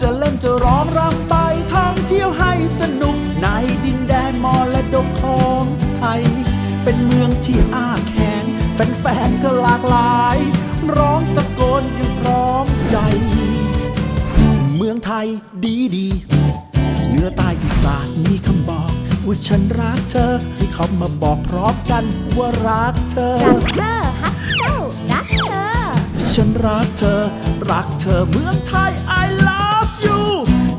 จะเล่นจะร้องรำไปท่องเที่ยวให้สนุกในดินแดนมรดกของไทย เป็นเมืองที่อ้าแขนแฟนๆก็หลากหลาย ร้องตะโกนอยังพร้อมใจ เมืองไทยดีดีเหนื้อใต้อีสานมีคำบอก ว่าฉันรักเธอ ให้เขามาบอกพร้อมกันว่ารักเธอ รักเธอฮักเจ้ารักเธอ ฉันรักเธอ รักเธอเมืองไทย I love you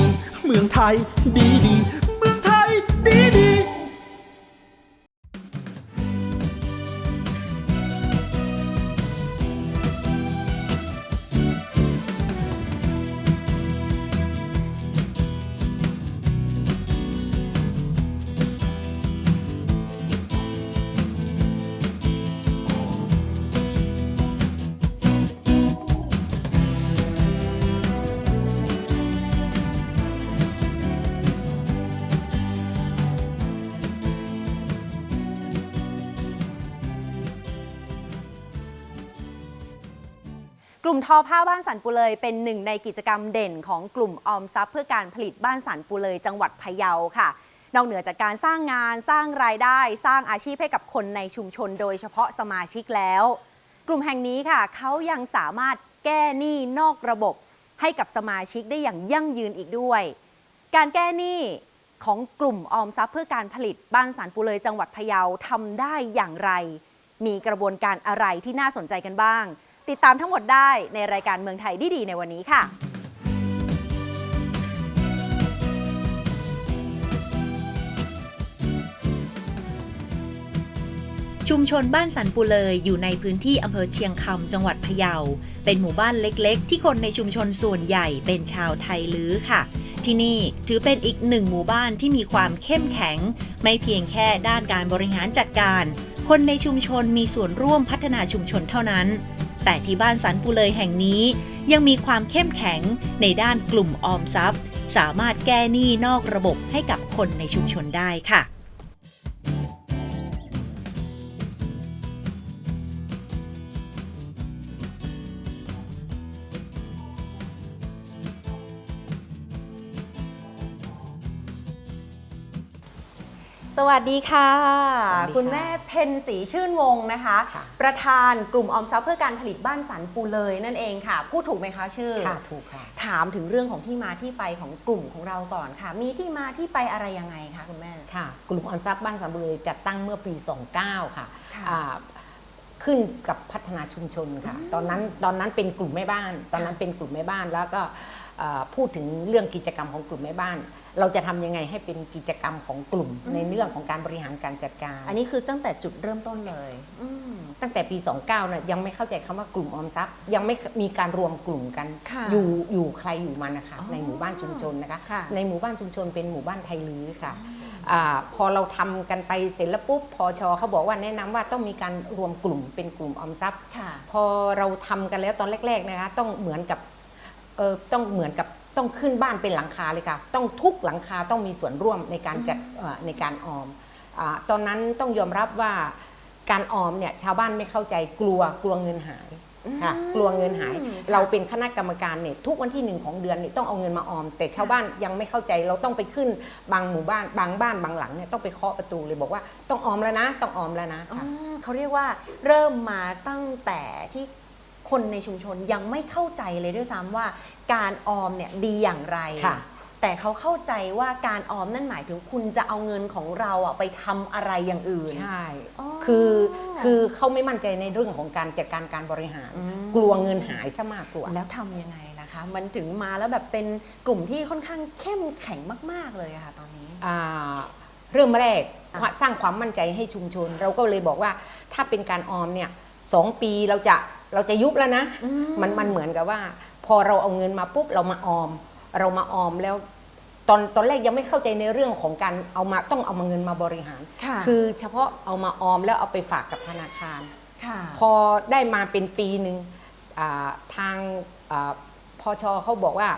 ี เมือง ทอผ้าบ้านสันปูเลยเป็นหนึ่งในกิจกรรมเด่นของกลุ่มออมทรัพย์เพื่อการผลิตบ้านสันปูเลยจังหวัดพะเยาค่ะ นอกเหนือจากการสร้างงานสร้างรายได้ สร้างอาชีพให้กับคนในชุมชนโดยเฉพาะสมาชิกแล้ว กลุ่มแห่งนี้ค่ะเขายังสามารถแก้หนี้นอกระบบให้กับสมาชิกได้อย่างยั่งยืนอีกด้วย การแก้หนี้ของกลุ่มออมทรัพย์เพื่อการผลิตบ้านสันปูเลยจังหวัดพะเยาทำได้อย่างไร มีกระบวนการอะไรที่น่าสนใจกันบ้าง ติดตามทั้งหมดได้ในรายการเมืองไทยดี ๆ ในวันนี้ค่ะชุมชนบ้านสันปูเลยอยู่ในพื้นที่อำเภอเชียงคำจังหวัดพะเยา เป็นหมู่บ้านเล็กๆ ที่คนในชุมชนส่วนใหญ่เป็นชาวไทยลื้อค่ะ ที่นี่ถือเป็นอีกหนึ่งหมู่บ้านที่มีความเข้มแข็ง ไม่เพียงแค่ด้านการบริหารจัดการ คนในชุมชนมีส่วนร่วมพัฒนาชุมชนเท่านั้น แต่ที่บ้านสันปูเลยแห่งนี้ยังมีความเข้มแข็งในด้านกลุ่มออมทรัพย์ สามารถแก้หนี้นอกระบบให้กับคนในชุมชนได้ค่ะ วัสดีค่ะสวัสดีค่ะ คุณแม่เพนสีชื่นวงศ์นะคะค่ะประธานกลุ่มออมทรัพย์เพื่อการผลิตบ้านสันปูเลยนั่นเองค่ะ พูดถูกไหมคะชื่อค่ะถูกค่ะ ถามถึงเรื่องของที่มาที่ไปของกลุ่มของเราก่อนค่ะ มีที่มาที่ไปอะไรยังไงคะคุณแม่ค่ะ กลุ่มออนทรัพย์บ้านสามบุรีจัดตั้งเมื่อปี 29 ค่ะค่ะอ่าขึ้นกับพัฒนาชุมชนค่ะ ตอนนั้นตอนนั้นเป็นกลุ่มแม่บ้าน ตอนนั้นเป็นกลุ่มแม่บ้านแล้วก็อ่าพูดถึงเรื่องกิจกรรมของกลุ่มแม่บ้าน เราจะทำยังไงให้เป็นกิจกรรมของกลุ่มในเรื่องของการบริหารการจัดการ อันนี้คือตั้งแต่จุดเริ่มต้นเลยอืม ตั้งแต่ปี 29นะยังไม่เข้าใจคำว่ากลุ่มออมทรัพย์ ยังไม่มีการรวมกลุ่มกัน ค่ะอยู่อยู่ใครอยู่มันนะคะอ๋อในหมู่บ้านชุมชนนะคะ ค่ะในหมู่บ้านชุมชนเป็นหมู่บ้านไทยลื้อค่ะอาพอเราทำกันไปเสร็จแล้วปุ๊บพอชอเขาบอกว่าแนะนำว่าต้องมีการรวมกลุ่มเป็นกลุ่มออมทรัพย์ ค่ะ พอเราทำกันแล้วตอนแรกๆนะคะต้องเหมือนกับเออต้องเหมือนกับ ต้องขึ้นบ้านเป็นหลังคาเลยค่ะ ต้องทุกหลังคาต้องมีส่วนร่วมในการจัดเอ่อในการออมอาตอนนั้นต้องยอมรับว่าการออมเนี่ยชาวบ้านไม่เข้าใจกลัวกลัวเงินหายค่ะกลัวเงินหายอืมเราเป็นคณะกรรมการเนี่ยทุกวันที่หนึ่งของเดือนเนี่ยต้องเอาเงินมาออม แต่ชาวบ้านยังไม่เข้าใจเราต้องไปขึ้นบางหมู่บ้านบางบ้านบางหลังเนี่ยต้องไปเคาะประตูเลยบอกว่าต้องออมแล้วนะ ต้องออมแล้วนะอ๋อค่ะเขาเรียกว่าเริ่มมาตั้งแต่ที่ คนในชุมชนยังไม่เข้าใจเลยด้วยซ้ำว่า การออมเนี่ยดีอย่างไร ค่ะ แต่เขาเข้าใจว่าการออมนั่นหมายถึงคุณจะเอาเงินของเราอะไปทำอะไรอย่างอื่น ใช่ อ๋อคือคือเขาไม่มั่นใจในเรื่องของการจัดการการบริหาร อืม กลัวเงินหายซะมากกว่า แล้วทำยังไงล่ะคะ มันถึงมาแล้วแบบเป็นกลุ่มที่ค่อนข้างเข้มแข็งมาก ๆ เลยอะค่ะ ตอนนี้ อ่าเริ่มแรกอะสร้างความมั่นใจให้ชุมชน เราก็เลยบอกว่าถ้าเป็นการออมเนี่ยสองปีเราจะ เราจะยุบแล้วนะ มันมันเหมือนกับว่า พอเราเอาเงินมาปุ๊บเรามาออม เรามาออมแล้วตอนตอนแรกยังไม่เข้าใจในเรื่องของการเอามาต้องเอามาเงินมาบริหาร ค่ะคือเฉพาะเอามาออมแล้วเอาไปฝากกับธนาคาร ค่ะ พอได้มาเป็นปีหนึ่งอ่าทางอาพอชอเขาบอกว่า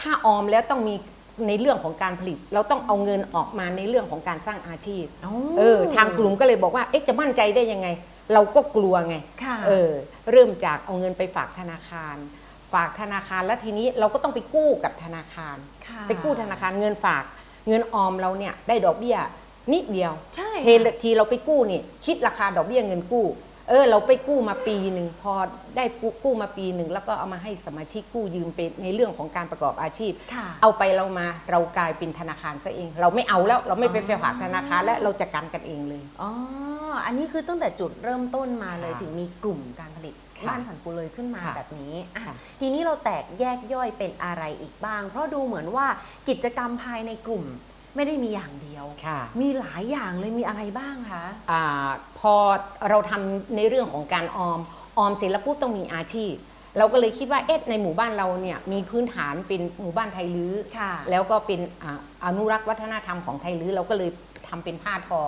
ถ้าออมแล้วต้องมีในเรื่องของการผลิต เราต้องเอาเงินออกมาในเรื่องของการสร้างอาชีพอ๋อเออทางกลุ่มก็เลยบอกว่าเอ๊ะจะมั่นใจได้ยังไง เราก็กลัวไงค่ะเออเริ่มจากเอาเงินไปฝากธนาคาร ฝากธนาคารแล้วทีนี้เราก็ต้องไปกู้กับธนาคารค่ะไปกู้ธนาคารเงินฝากเงินออมเราเนี่ยได้ดอกเบี้ยนิดเดียวใช่เททีเราไปกู้นี่คิดราคาดอกเบี้ยเงินกู้ เออเราไปกู้มาปีหนึ่งพอได้กู้กู้มาปีหนึ่งแล้วก็เอามาให้สมาชิกกู้ยืมเป็นในเรื่องของการประกอบอาชีพ ค่ะเอาไปเรามาเรากลายเป็นธนาคารซะเอง เราไม่เอาแล้วเราไม่ไปฝากธนาคารและเราจัดการกันเองเลย อ๋อ อันนี้คือตั้งแต่จุดเริ่มต้นมาเลยค่ะถึงมีกลุ่มการผลิตค่ะบ้านสันปูเลยขึ้นมาค่ะแบบนี้อะค่ะ ทีนี้เราแตกแยกย่อยเป็นอะไรอีกบ้าง เพราะดูเหมือนว่ากิจกรรมภายในกลุ่ม ไม่ได้มีอย่างเดียว ค่ะ มีหลายอย่างเลยมีอะไรบ้างคะ อาพอเราทำในเรื่องของการออม ออมเสร็จแล้วปุ๊บต้องมีอาชีพ เราก็เลยคิดว่าเอ๊ะในหมู่บ้านเราเนี่ยมีพื้นฐานเป็นหมู่บ้านไทยลื้อค่ะ แล้วก็เป็นอ่าอนุรักษ์วัฒนธรรมของไทยลื้อเราก็เลย ทำเป็นผ้าทอ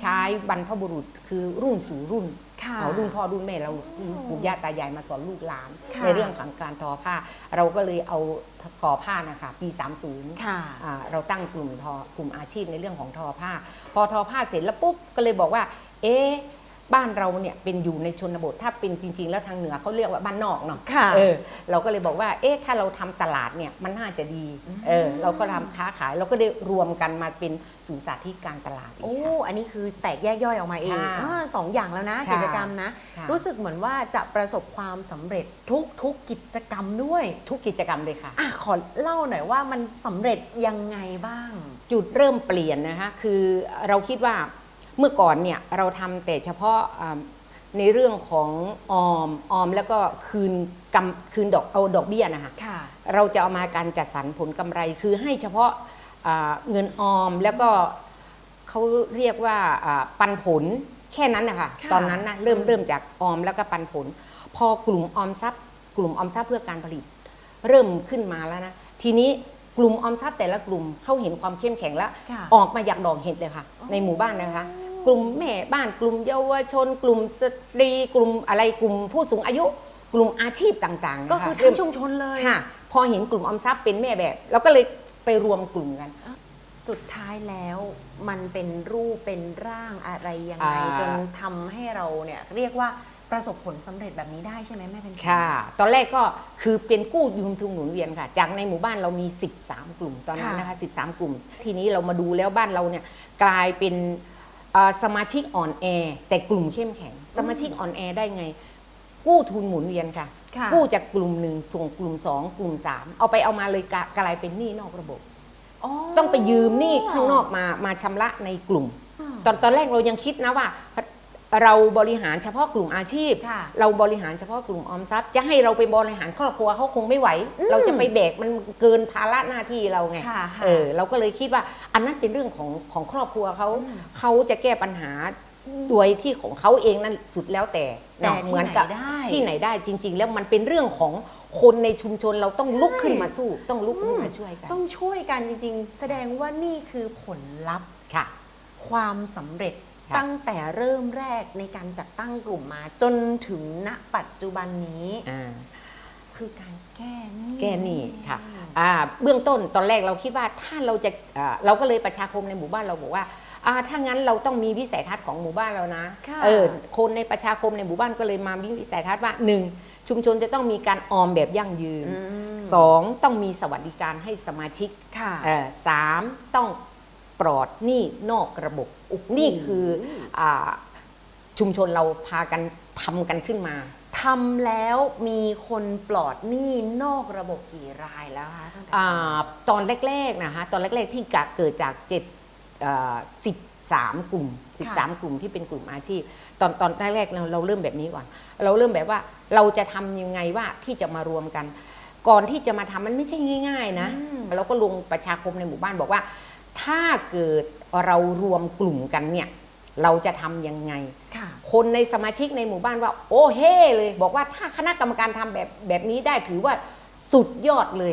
ใช้บรรพบุรุษคือรุ่นสู่รุ่นค่ะเอารุ่นพ่อรุ่นแม่เราปู่ย่าตายายมาสอนลูกหลานค่ะในเรื่องของการทอผ้า เราก็เลยเอาทอผ้านะคะปี 30ค่ะอ่าเราตั้งกลุ่มทอกลุ่มอาชีพในเรื่องของทอผ้า พอทอผ้าเสร็จแล้วปุ๊บก็เลยบอกว่า เอ๊ะ บ้านเราเนี่ยเป็นอยู่ในชนบทถ้าเป็นจริง ๆ แล้วทางเหนือเขาเรียกว่าบ้านนอกเนาะค่ะเออเราก็เลยบอกว่าเอ๊ะถ้าเราทำตลาดเนี่ยมันน่าจะดีเออเราก็ทำค้าขายเราก็ได้รวมกันมาเป็นศูนย์สาธิตการตลาดอีโอ้กค่ะอันนี้คือแตกแยกย่อยออกมาเองค่ะอาสองอย่างแล้วนะค่ะกิจกรรมนะค่ะรู้สึกเหมือนว่าจะประสบความสำเร็จทุกทุกกิจกรรมด้วย ทุกกิจกรรมเลยค่ะอะขอเล่าหน่อยว่ามันสำเร็จยังไงบ้าง จุดเริ่มเปลี่ยนนะคะคือเราคิดว่า เมื่อก่อนเนี่ยเราทำแต่เฉพาะอ่าในเรื่องของออมออมแล้วก็คืนกำคืนดอกเอาดอกเบี้ยนะคะค่ะเราจะเอามาการจัดสรรผลกำไรคือให้เฉพาะอ่าเงินออมแล้วก็เขาเรียกว่าอ่าปันผลแค่นั้นนะคะค่ะตอนนั้นนะเริ่มเริ่มจากออมแล้วก็ปันผล พอกลุ่มออมทรัพย์ กลุ่มออมทรัพย์เพื่อการผลิต เริ่มขึ้นมาแล้วนะทีนี้กลุ่มออมทรัพย์แต่ละกลุ่มเขาเห็นความเข้มแข็งแล้วค่ะออกมาอยากดอกเห็ดเลยค่ะ ในหมู่บ้านนะคะ กลุ่มแม่บ้านกลุ่มเยาวชน กลุ่มสตรีกลุ่มอะไรกลุ่มผู้สูงอายุ กลุ่มอาชีพต่างๆก็นะคะคือเริ่ทั้มงชุมชนเลยค่ะ พอเห็นกลุ่มออมทรัพย์เป็นแม่แบบเราก็เลยไปรวมกลุ่มกัน สุดท้ายแล้วมันเป็นรูปเป็นร่างอะไรยังไง อ่า จนทำให้เราเนี่ยเรียกว่าประสบผลสำเร็จแบบนี้ได้ใช่ไหมแม่เป็นค่ะ ตอนแรกก็คือเป็นกู้ยืมทุนหมุนเวียนค่ะ จากในหมู่บ้านเรามี 13 กลุ่มตอนนั้นนะคะ 13 กลุ่ม ทีนี้เรามาดูแล้วบ้านเราเนี่ยกลายเป็นเอ่อ สมาชิกอ่อนแอแต่กลุ่มเข้มแข็ง สมาชิกอ่อนแอได้ไง กู้ทุนหมุนเวียนค่ะค่ะกู้จากกลุ่มหนึ่งส่งกลุ่ม2กลุ่ม3เอาไปเอามาเลยกลกลายเป็นหนี้นอกระบบต้องไปยืมหนี้ข้างนอกมามาชำระในกลุ่ม ตอนตอนแรกเรายังคิดนะว่า เราบริหารเฉพาะกลุ่มอาชีพ ค่ะเราบริหารเฉพาะกลุ่มออมทรัพย์ จะให้เราไปบริหารครอบครัวเขาคงไม่ไหวเราจะไปแบกมันเกินภาระหน้าที่เราไงค่ะค่ะเออเราก็เลยคิดว่าอันนั้นเป็นเรื่องของของครอบครัวเขาเขาจะแก้ปัญหาโดยที่ของเขาเองนั่นสุดแล้วแต่แต่เนาะที่เหมือนกับไหนได้ ที่ไหนได้จริง ๆ แล้วมันเป็นเรื่องของคนในชุมชนเราต้องลุกขึ้นมาสู้ ต้องลุกขึ้นมาช่วยกันต้องช่วยกันจริงๆ แสดงว่านี่คือผลลัพธ์ ค่ะ ความสำเร็จค่ะ ตั้งแต่เริ่มแรกในการจัดตั้งกลุ่มมา จนถึงณปัจจุบันนี้อ่าคือการแก้หนี้แก้หนี้ค่ะอ่าเบื้องต้นตอนแรกเราคิดว่าถ้าเราจะอ่าเราก็เลยประชาคมในหมู่บ้านเราบอกว่าอ่าถ้างั้นเราต้องมีวิสัยทัศน์ของหมู่บ้านเรานะค่ะเออคนในประชาคมในหมู่บ้านก็เลยมามีวิสัยทัศน์ว่าหนึ่งชุมชนจะต้องมีการออมแบบยั่งยืนอืมสองต้องมีสวัสดิการให้สมาชิกค่ะเอ่อสามต้อง ปลอดหนี้นอกระบบนี่คืออาชุมชนเราพากันทำกันขึ้นมาททำแล้วมีคนปลอดหนี้นอกระบบกี่รายแล้วคะตั้งแต่อ่าตอนแรกๆนะคะตอนแรกๆที่เกิดจากเจ็ดสิบสามกลุ่ม 13 กลุ่มที่เป็นกลุ่มอาชีพ ตอนตอนแรกๆเราเราเริ่มแบบนี้ก่อน เราเริ่มแบบว่าเราจะทำยังไงว่าที่จะมารวมกัน ก่อนที่จะมาทำมันไม่ใช่ง่าย ๆ นะ เราก็ลงประชาคมในหมู่บ้านบอกว่า ถ้าเกิดเรารวมกลุ่มกันเนี่ยเราจะทำยังไงค่ะคนในสมาชิกในหมู่บ้านว่า โอ้เฮ่เลย บอกว่าถ้าคณะกรรมการทำแบบแบบนี้ได้ถือว่าสุดยอดเลย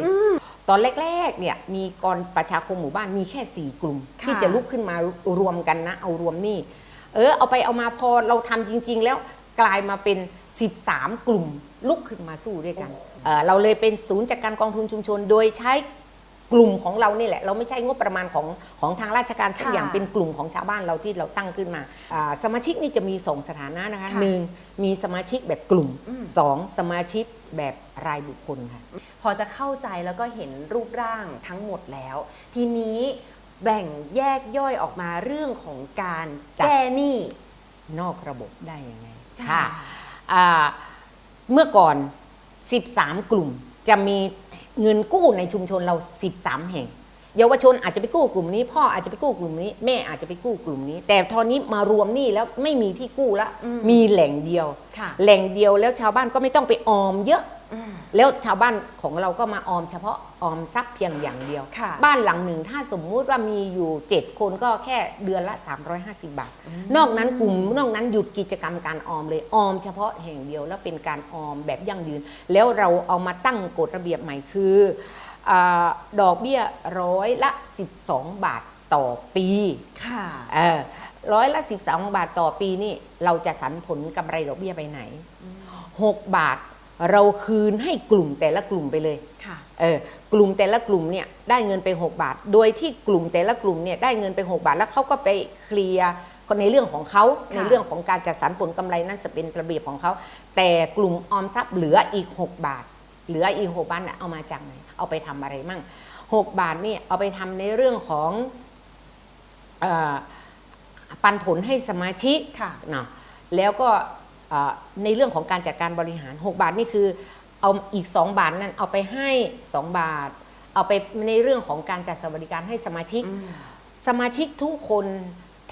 ตอนแรกๆเนี่ยมีกรประชาคมหมู่บ้านมีแค่สี่กลุ่มค่ะที่จะลุกขึ้นมารวมกันนะ เอารวมนี่ เออ เอาไปเอามาพอเราทำจริง ๆ แล้วกลายมาเป็น 13 กลุ่มลุกขึ้นมาสู้ด้วยกันเออเราเลยเป็นศูนย์จัดการกองทุนชุมชน โดยใช้ กลุ่มของเรานี่แหละ เราไม่ใช่งบประมาณของของทางราชการสักค่ะอย่างเป็นกลุ่มของชาวบ้านเราที่เราตั้งขึ้นมาอ่าสมาชิกนี่จะมีสองสถานะนะคะค่ะหนึ่งมีสมาชิกแบบกลุ่มสองสมาชิกแบบรายบุคคลค่ะ พอจะเข้าใจแล้วก็เห็นรูปร่างทั้งหมดแล้ว ทีนี้แบ่งแยกย่อยออกมาเรื่องของการจ้ะแก้หนี้ นอกระบบได้ยังไงใช่ ค่ะอ่าเมื่อก่อน 13 กลุ่มจะมี เงินกู้ในชุมชนเรา 13 แห่ง เยาวชนอาจจะไปกู้กลุ่มนี้ พ่ออาจจะไปกู้กลุ่มนี้ แม่อาจจะไปกู้กลุ่มนี้ แต่ตอนนี้มารวมหนี้แล้วไม่มีที่กู้แล้วมีแหล่งเดียวค่ะแหล่งเดียวแล้วชาวบ้านก็ไม่ต้องไปออมเยอะ แล้วชาวบ้านของเราก็มาออมเฉพาะออมทรัพย์เพียงอย่างเดียวค่ะบ้านหลังหนึ่งถ้าสมมุติว่ามีอยู่ 7 คนก็แค่เดือนละ 350 บาท นอกนั้นกลุ่มนอกนั้นหยุดกิจกรรมการออมเลยออมเฉพาะแห่งเดียวแล้วเป็นการออมแบบยั่งยืน แล้วเราเอามาตั้งกฎระเบียบใหม่คืออาดอกเบี้ยร้อยละ 12 บาทต่อปีค่ะเออร้อยละ 12 บาทต่อปีนี่เราจะสรรผลกำไรดอกเบี้ยไปไหน 6 บาท เราคืนให้กลุ่มแต่ละกลุ่มไปเลยค่ะเออกลุ่มแต่ละกลุ่มเนี่ยได้เงินไป 6 บาท โดยที่กลุ่มแต่ละกลุ่มเนี่ยได้เงินไป 6 บาท แล้วเขาก็ไปเคลียร์ก็ในเรื่องของเขาในเรื่องของการจัดสรรผลกำไรนั่นจะเป็นระเบียบของเขาแต่กลุ่มออมทรัพย์เหลืออีก 6 บาท เหลืออีก6บาทน่ะเอามาจากไหนเอาไปทำอะไรมั่ง 6 บาทเนี่ยเอาไปทำในเรื่องของเออปันผลให้สมาชิกค่ะเนาะแล้วก็เอ่อ ในเรื่องของการจัดการบริหาร 6 บาทนี่คือเอาอีก 2 บาทนั้นเอาไปให้ 2 บาท เอาไปในเรื่องของการจัดสวัสดิการให้สมาชิก สมาชิกทุกคน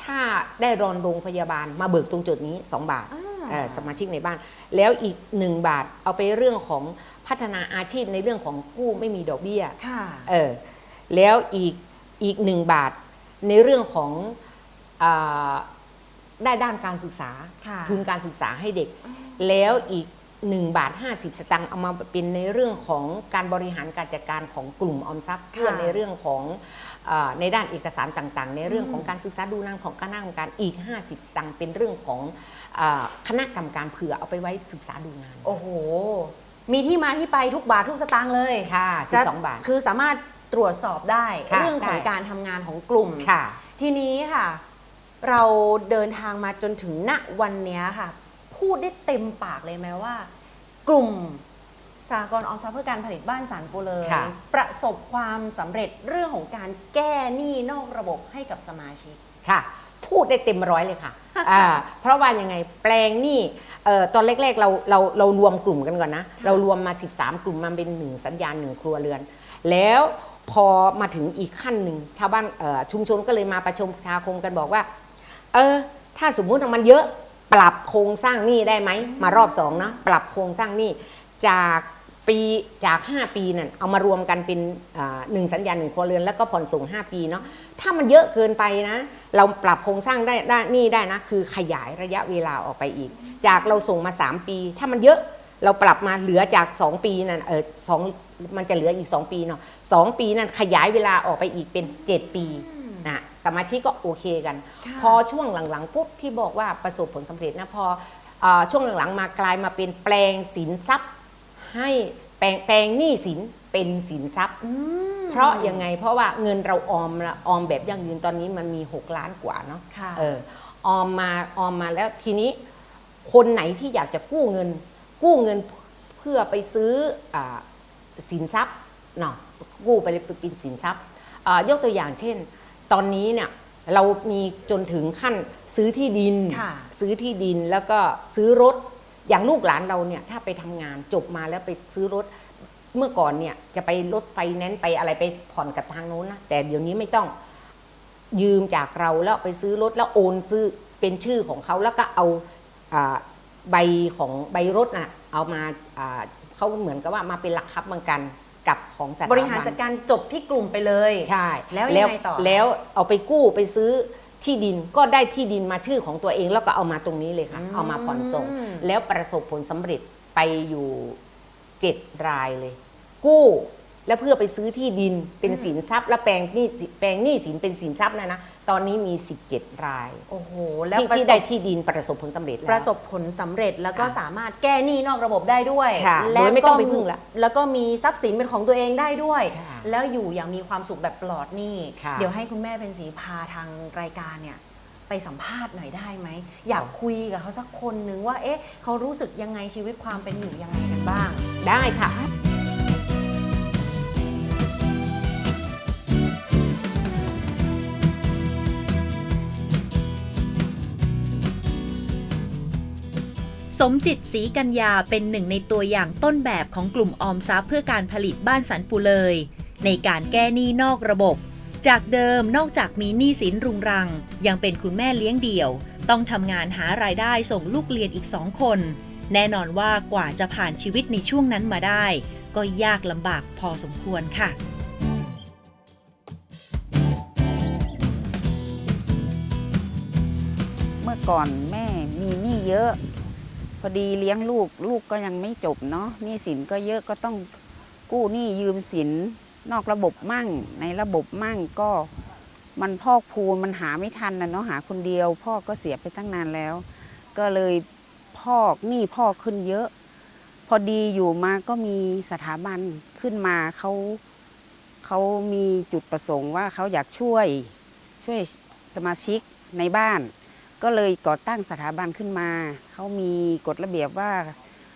ถ้าได้รอนโรงพยาบาลมาเบิกตรงจุดนี้ 2 บาทเอ่อสมาชิกในบ้าน แล้วอีก 1 บาทเอาไปเรื่องของพัฒนาอาชีพในเรื่องของกู้ไม่มีดอกเบี้ยค่ะเออแล้วอีกอีกหนึ่งบาทในเรื่องของอา ได้ด้านการศึกษาค่ะทุนการศึกษาให้เด็ก แล้วอีก1บาท50 สตางค์เอามาเป็นในเรื่องของการบริหารการจัดการของกลุ่มออมทรัพย์เพื่อในเรื่องของอาในด้านเอกสารต่างๆ ในเรื่องของการศึกษาดูงานของคณะกรรมการอีก 50 สตางค์เป็นเรื่องของอาคณะกรรมการเผื่อเอาไปไว้ศึกษาดูงาน โอ้โห มีที่มาที่ไปทุกบาททุกสตางค์เลยค่ะจะ12บาท คือสามารถตรวจสอบได้ค่ะเรื่องของได้การทำงานของกลุ่มค่ะทีนี้ค่ะ เราเดินทางมาจนถึงณวันเนี้ยค่ะ พูดได้เต็มปากเลยไหมว่า กลุ่มสากลออมทรัพย์เพื่อการผลิตบ้านสันปุเลยค่ะ ประสบความสำเร็จเรื่องของการแก้หนี้นอกระบบให้กับสมาชิก ค่ะ พูดได้เต็มร้อยเลยค่ะอ่าเพราะว่ายังไงแปลงหนี่เอ่อตอนแรกๆเราเราเรารวมกลุ่มกันก่อนนะ เรารวมมา 13 กลุ่มมาเป็นหนึ่งสัญญาณหนึ่งครัวเรือน แล้วพอมาถึงอีกขั้นหนึ่งชาวบ้านเอ่อชุมชนก็เลยมาประชุมประชาคมกันบอกว่า เออ ถ้าสมมุติว่ามันเยอะปรับโครงสร้างหนี้ได้ไหมมารอบสองนะปรับโครงสร้างหนี้จากปีจาก 5 ปีนั่นเอามารวมกันเป็นหนึ่งสัญญาหนึ่งครัวเรือนแล้วก็ผ่อนส่ง 5 ปีเนาะถ้ามันเยอะเกินไปนะ เราปรับโครงสร้างได้ได้นี่ได้นะ คือขยายระยะเวลาออกไปอีก จากเราส่งมา 3 ปี ถ้ามันเยอะเราปรับมาเหลือจาก 2 ปีนั่นเออสองมันจะเหลืออีก 2 ปีเนาะสองปีนั่นขยายเวลาออกไปอีกเป็น 7 ปี สมาชิกก็โอเคกันค่ะพอช่วงหลังๆปุ๊บที่บอกว่าประสบผลสำเร็จนะพออาช่วงหลังๆมากลายมาเป็นแปลงสินทรัพย์ ให้แปลงแปลงหนี้สินเป็นสินทรัพย์เพราะยังไงเพราะว่าเงินเราออมละออมแบบยั่งยืนตอนนี้มันมี 6 ล้านกว่าเนาะค่ะเออออมมาออมมาแล้วทีนี้คนไหนที่อยากจะกู้เงิน กู้เงินเพื่อไปซื้ออาสินทรัพย์เนาะกู้ไปเป็นสินทรัพย์อ่ายกตัวอย่างเช่น ตอนนี้เนี่ยเรามีจนถึงขั้นซื้อที่ดิน ค่ะ ซื้อที่ดินแล้วก็ซื้อรถอย่างลูกหลานเราเนี่ยถ้าไปทำงานจบมาแล้วไปซื้อรถเมื่อก่อนเนี่ยจะไปรถไฟแนนซ์ไปอะไรไปผ่อนกับทางโน้นนะแต่เดี๋ยวนี้ไม่ต้องยืมจากเราแล้วไปซื้อรถแล้วโอนซื้อเป็นชื่อของเขาแล้วก็เอาอ่าใบของใบรถน่ะเอามาอ่าเขาเหมือนกับว่ามาเป็นหลักทรัพย์เหมือนกัน กับของสถาบัน บริหารจัดการจบที่กลุ่มไปเลย ใช่แล้วยังไงต่อ แล้วเอาไปกู้ไปซื้อที่ดินก็ได้ที่ดินมาชื่อของตัวเองแล้วก็เอามาตรงนี้เลยค่ะ เอามาผ่อนส่ง แล้วประสบผลสำเร็จไปอยู่เจ็ดรายเลย กู้ แล้วเพื่อไปซื้อที่ดินเป็นสินทรัพย์ แล้วแปลงหนี้สิแปลงหนี้สินเป็นสินทรัพย์นะนะตอนนี้มี 17 รายโอ้โห แล้วที่ประที่สได้บที่ดินประสบผลสำเร็จแล้ว ประสบผลสำเร็จแล้วก็ค่ะสามารถแก้หนี้นอกระบบได้ด้วยค่ะแล้วโดยไม่ต้องไปพึ่งละแล้วก็มีทรัพย์สินเป็นของตัวเองได้ด้วย ค่ะแล้วอยู่อย่างมีความสุขแบบปลอดหนี้ ค่ะ เดี๋ยวให้คุณแม่เป็นสีพาทางรายการเนี่ยไปสัมภาษณ์หน่อยได้ไหม อยากคุยกับเขาสักคนนึงว่า เอ๊ะ เขารู้สึกยังไงชีวิตความเป็นอยู่ยังไงกันบ้าง ได้ค่ะ สมจิตศรีกัญญาเป็นหนึ่งในตัวอย่างต้นแบบของกลุ่มออมทรัพย์เพื่อการผลิตบ้านสันปูเลย ในการแก้หนี้นอกระบบ จากเดิมนอกจากมีหนี้สินรุงรัง ยังเป็นคุณแม่เลี้ยงเดี่ยว ต้องทำงานหารายได้ส่งลูกเรียนอีกสองคน แน่นอนว่ากว่าจะผ่านชีวิตในช่วงนั้นมาได้ ก็ยากลำบากพอสมควรค่ะเมื่อก่อนแม่มีหนี้เยอะ อดีเลี้ยงลูกลูกก็ยังไม่จบเนาะหนี้สินก็เยอะก็ต้องกู้หนี้ยืมสินนอกระบบมั่ง ในระบบมั่งก็มันพอกพูนมันหาไม่ทันนะเนาะหาคนเดียว พ่อก็เสียไปตั้งนานแล้ว ก็เลยพอกหนี้พ่อขึ้นเยอะ พอดีอยู่มาก็มีสถาบันขึ้นมาเขาเขามีจุดประสงค์ว่าเขาอยากช่วยช่วยสมาชิกในบ้าน ก็เลยก่อตั้งสถาบันขึ้นมา เขามีกฎระเบียบว่า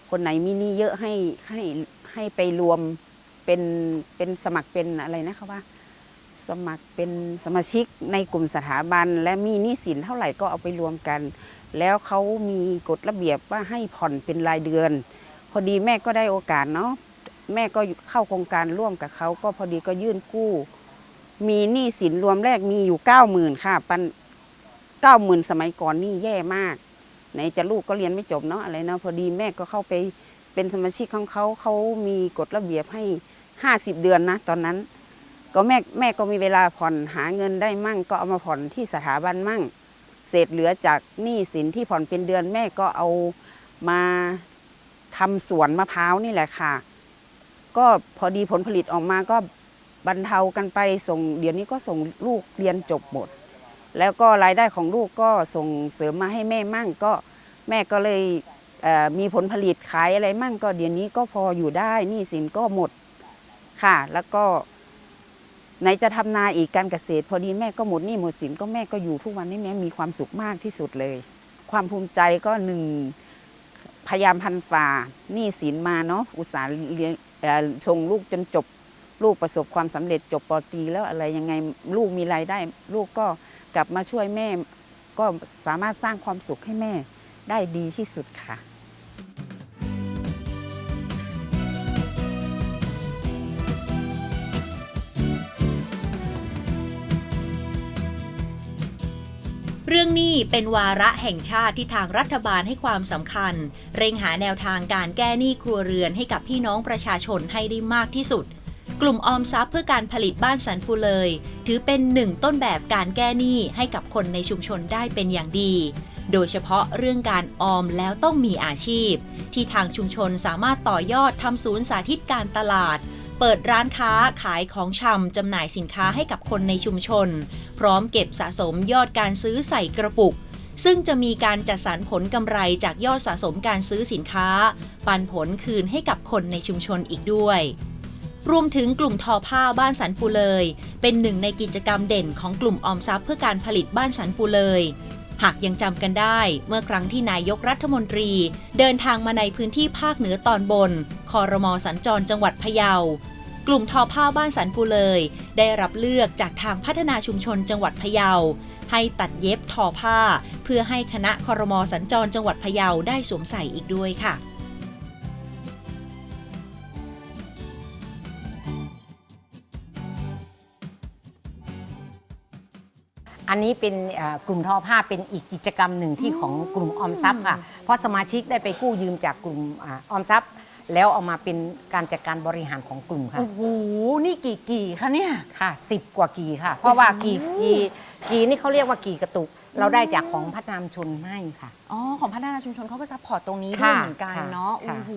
คนไหนมีหนี้เยอะให้ให้ให้ไปรวมเป็นเป็นสมัครเป็นอะไรนะคะว่า สมัครเป็นสมาชิกในกลุ่มสถาบัน และมีหนี้สินเท่าไหร่ก็เอาไปรวมกัน แล้วเขามีกฎระเบียบว่าให้ผ่อนเป็นรายเดือน พอดีแม่ก็ได้โอกาสเนาะแม่ก็เข้าโครงการร่วมกับเขาก็พอดีก็ยื่นกู้ มีหนี้สินรวมแรกมีอยู่เก้าหมื่นค่ะปัน เก้าหมื่นสมัยก่อนนี่แย่มากไหนจะลูกก็เรียนไม่จบเนาะอะไรเนาะพอดีแม่ก็เข้าไปเป็นสมาชิกของเขาเขามีกฎระเบียบให้ห้าสิบเดือนนะตอนนั้น ก็แม่แม่ก็มีเวลาผ่อนหาเงินได้มั่ง ก็เอามาผ่อนที่สถาบันมั่ง เศษเหลือจากหนี้สินที่ผ่อนเป็นเดือนแม่ก็เอามาทำสวนมะพร้าวนี่แหละค่ะ ก็พอดีผลผลิตออกมาก็บรรเทากันไปส่ง เดี๋ยวนี้ก็ส่งลูกเรียนจบหมด แล้วก็รายได้ของลูกก็ส่งเสริมมาให้แม่มั่งก็แม่ก็เลยเมีผลผลิตขายอะไรมั่งก็เดี๋ยวนี้ก็พออยู่ได้หนี้สินก็หมดค่ะ แล้วก็ไหนจะทำนาอีกการเกษตร พอดีแม่ก็หมดหนี้หมดสินก็แม่ก็อยู่ทุกวันนี้แม่มีความสุขมากที่สุดเลย ความภูมิใจก็หนึ่งพยายามพันฝ่าหนี้สินมาเนาะอุตสาห์เรียนเอ่อส่งลูกจนจบ ลูกประสบความสำเร็จจบปตรีแล้วอะไรยังไงลูกมีรายได้ ลูกก็ กลับมาช่วยแม่ ก็สามารถสร้างความสุขให้แม่ได้ดีที่สุดค่ะเรื่องนี้เป็นวาระแห่งชาติที่ทางรัฐบาลให้ความสำคัญ เร่งหาแนวทางการแก้หนี้ครัวเรือนให้กับพี่น้องประชาชนให้ได้มากที่สุด กลุ่มออมทรัพย์เพื่อการผลิตบ้านสันปูเลย ถือเป็นหนึ่งต้นแบบการแก้หนี้ให้กับคนในชุมชนได้เป็นอย่างดี โดยเฉพาะเรื่องการออมแล้วต้องมีอาชีพ ที่ทางชุมชนสามารถต่อยอดทำศูนย์สาธิตการตลาด เปิดร้านค้าขายของชำจำหน่ายสินค้าให้กับคนในชุมชน พร้อมเก็บสะสมยอดการซื้อใส่กระปุกซึ่งจะมีการจัดสรรผลกำไรจากยอดสะสมการซื้อสินค้า ปันผลคืนให้กับคนในชุมชนอีกด้วย รวมถึงกลุ่มทอผ้าบ้านสันปูเลย เป็นหนึ่งในกิจกรรมเด่นของกลุ่มออมทรัพย์เพื่อการผลิตบ้านสันปูเลย หากยังจำกันได้เมื่อครั้งที่นายกรัฐมนตรี เดินทางมาในพื้นที่ภาคเหนือตอนบน คอรมอสัญจรจังหวัดพะเยากกลุ่มทอผ้าบ้านสันปูเลย ได้รับเลือกจากทางพัฒนาชุมชนจังหวัดพะเยา ให้ตัดเย็บทอผ้า เพื่อให้คณะคอรมอสัญจรจังหวัดพะเยาได้สวมใส่อีกด้วยค่ะ อันนี้เป็นเอ่อกลุ่มทอผ้าเป็นอีกกิจกรรมหนึ่งที่ของกลุ่มออมทรัพย์ค่ะ เพราะสมาชิกได้ไปกู้ยืมจากกลุ่มอาออมทรัพย์ แล้วเอามาเป็นการจัดการบริหารของกลุ่มค่ะ โอ้โห นี่กี่กี่คะเนี่ย ค่ะสิบกว่ากีค่ะ เพราะว่ากีกีกีนี่เขาเรียกว่ากีกระตุก เราได้จากของพัฒนามชนให้ค่ะ อ๋อของพัฒนาชุมชนเขาก็ซัพพอร์ตตรงนี้ด้วยค่ะเหมือนกันค่ะเนาะค่ะ โอ้โห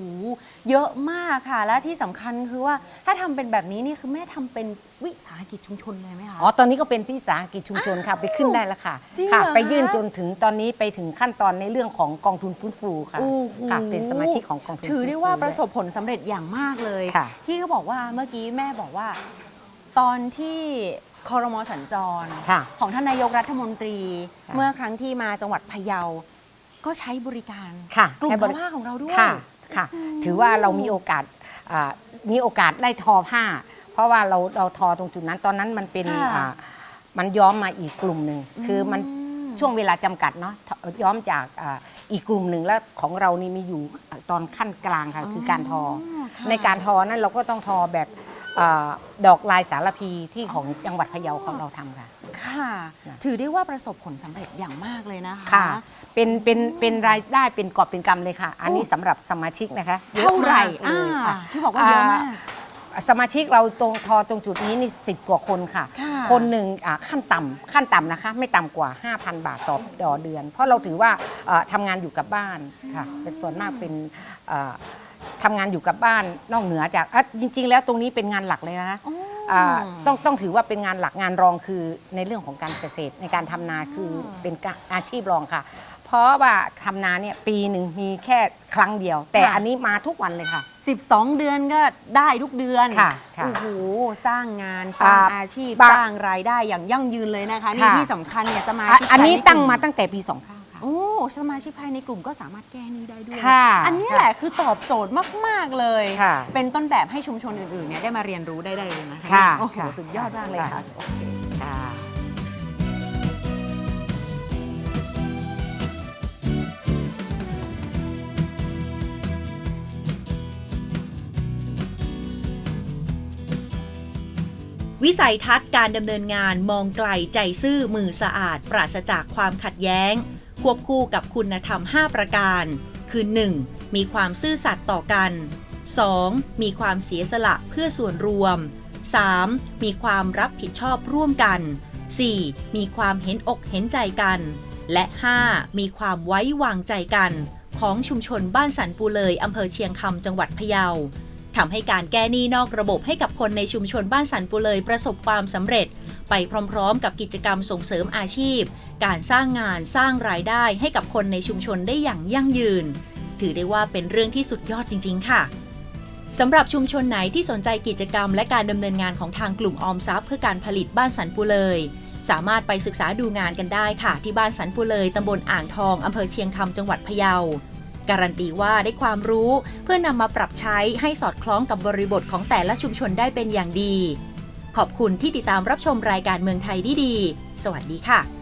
เยอะมากค่ะ และที่สำคัญคือว่าถ้าทำเป็นแบบนี้นี่คือแม่ทำเป็นวิสาหกิจชุมชนเลยไหมคะ อ๋อ ตอนนี้ก็เป็นพี่สาหกิจชุมชนค่ะ ไปขึ้นได้แล้วค่ะ จริงค่ะเหรอไปยื่นจนถึงตอนนี้ไปถึงขั้นตอนในเรื่องของกองทุนฟื้นฟูค่ะ โอ้โหค่ะ เป็นสมาชิกของกองทุนถือได้ฟื้นฟูว่าประสบผลสำเร็จอย่างมากเลย ค่ะ ที่เขาบอกว่าเมื่อกี้แม่บอกว่า ตอนที่ คอรมอสัญจร ค่ะ ของท่านนายกรัฐมนตรี ค่ะ เมื่อครั้งที่มาจังหวัดพะเยา ก็ใช้บริการค่ะกลุ่มใช้ทบอริผ้าของเราด้วย ค่ะค่ะ ถือว่าเรามีโอกาสอ่ามีโอกาสได้ทอผ้า เพราะว่าเราเราทอตรงจุดนั้นตอนนั้นมันเป็นค่ะ อ่ามันย้อมมาอีกกลุ่มหนึ่งคือมัน ม ช่วงเวลาจำกัดเนาะย้อมจากอ่าอีกกลุ่มหนึ่งแล้วของเรานี่มีอยู่ตอนขั้นกลางค่ะคือการทอ ค่ะ ในการทอนั้นเราก็ต้องทอแบบ อาดอกลายสารพีที่ของจังหวัดพะเยาของเราทำค่ะ ค่ะนะถือได้ว่าประสบผลสำเร็จอย่างมากเลยนะคะ ค่ะ เป็นเป็นเป็นรายได้เป็นกอบเป็นกำเลยค่ะ อันนี้สำหรับสมาชิกนะคะยอะเท่าไหร่มกเลยค่ะอ่าที่บอกว่าเยอะมากอ่าสมาชิกเราตรงทอตรงจุดนี้นี่สิบกว่าคนค่ะ ค่ะคนหนึ่งอ่าขั้นต่ำขั้นต่ำนะคะ ไม่ต่ำกว่า 5,000 บาทต่อต่อเดือน เพราะเราถือว่าเอ่อทำงานอยู่กับบ้านค่ะเป็นส่วนมากเป็นเอ่อ ทำงานอยู่กับบ้านนอกเหนือจากอะจริง ๆ แล้วตรงนี้เป็นงานหลักเลยนะคะอ๋ออ่าต้องต้องถือว่าเป็นงานหลักงานรองคือในเรื่องของการเกษตรในการทำนาคือเป็นกะอาชีพรองค่ะ เพราะว่าทำนาเนี่ยปีหนึ่งมีแค่ครั้งเดียว แต่ค่ะ อันนี้มาทุกวันเลยค่ะ 12 เดือนก็ได้ทุกเดือนค่ะค่ะโอ้โหสร้างงานสร้างอ่าอาชีพ บะสร้างรายได้อย่างยั่งยืนเลยนะคะ นี่ค่ะ ที่สำคัญเนี่ยสมาอะชิกอันนี้ภยใตั้งกลุ่มาตั้งแต่ปี29ค่ะ โอ้สมาชิกภายในกลุ่มก็สามารถแก้หนี้ได้ด้วย ค่ะอันนี้แหละคือตอบโจทย์มาก ๆ เลย ค่ะเป็นต้นแบบให้ชุมชนอื่นๆเนี่ยได้มาเรียนรู้ได้เลยนะคะค่ะโอ้โหค่ะ สุดยอดมากเลยค่ะโอเค ค่ะ วิสัยทัศน์การดำเนินงานมองไกลใจซื่อมือสะอาด ปราศจากความขัดแย้ง ควบคู่กับคุณธรรม 5 ประการ คือ 1. มีความซื่อสัตย์ต่อกัน 2. มีความเสียสละเพื่อส่วนรวม 3. มีความรับผิดชอบร่วมกัน 4. มีความเห็นอกเห็นใจกัน และ 5. มีความไว้วางใจกัน ของชุมชนบ้านสันปูเลยอำเภอเชียงคำจังหวัดพะเยาทำให้การแก้หนี้นอกระบบให้กับคนในชุมชนบ้านสันปุเลยประสบความสำเร็จ ไปพร้อมๆ กับกิจกรรมส่งเสริมอาชีพ การสร้างงานสร้างรายได้ให้กับคนในชุมชนได้อย่างยั่งยืน ถือได้ว่าเป็นเรื่องที่สุดยอดจริง ๆ ค่ะสำหรับชุมชนไหนที่สนใจกิจกรรม และการดำเนินงานของทางกลุ่มออมทรัพย์เพื่อการผลิตบ้านสันปุเลย สามารถไปศึกษาดูงานกันได้ค่ะ ที่บ้านสันปุเลยตำบลอ่างทองอำเภอเชียงคำจังหวัดพะเยาการันตีว่าได้ความรู้เพื่อนำมาปรับใช้ให้สอดคล้องกับบริบทของแต่ละชุมชนได้เป็นอย่างดี ขอบคุณที่ติดตามรับชมรายการเมืองไทยดีๆสวัสดีค่ะ